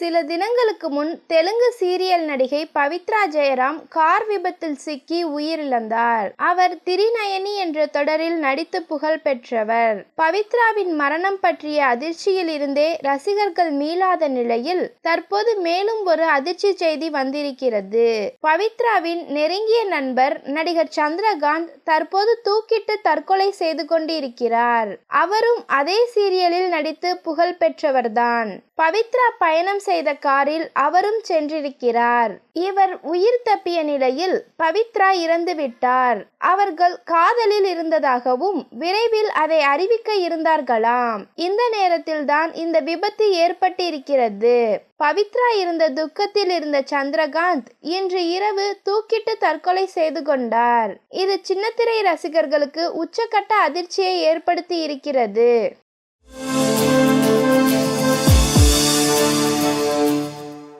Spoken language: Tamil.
சில தினங்களுக்கு முன் தெலுங்கு சீரியல் நடிகை பவித்ரா ஜெயராம் கார் விபத்தில் சிக்கி உயிரிழந்தார். அவர் திரிநயனி என்ற தொடரில் நடித்து புகழ் பெற்றவர். பவித்ராவின் மரணம் பற்றிய அதிர்ச்சியில் இருந்தே ரசிகர்கள் மீளாத நிலையில் தற்போது மேலும் ஒரு அதிர்ச்சி செய்தி வந்திருக்கிறது. பவித்ராவின் நெருங்கிய நண்பர் நடிகர் சந்திரகாந்த் தற்போது தூக்கிட்டு தற்கொலை செய்து கொண்டிருக்கிறார். அவரும் அதே சீரியலில் நடித்து புகழ் பெற்றவர்தான். பவித்ரா பயணம் செய்த காரில் அவரும் சென்றிருக்கிறார். இவர் உயிர் தப்பிய நிலையில் பவித்ரா இறந்துவிட்டார் அவர்கள் காதலில் இருந்ததாகவும் விரைவில் அதை அறிவிக்க இருந்தார்களாம். இந்த நேரத்தில்தான் இந்த விபத்து ஏற்பட்டிருக்கிறது. பவித்ரா இருந்த துக்கத்தில் இருந்த சந்திரகாந்த் இன்று இரவு தூக்கிட்டு தற்கொலை செய்து கொண்டார். இது சின்னத்திரை ரசிகர்களுக்கு உச்சக்கட்ட அதிர்ச்சியை ஏற்படுத்தி இருக்கிறது.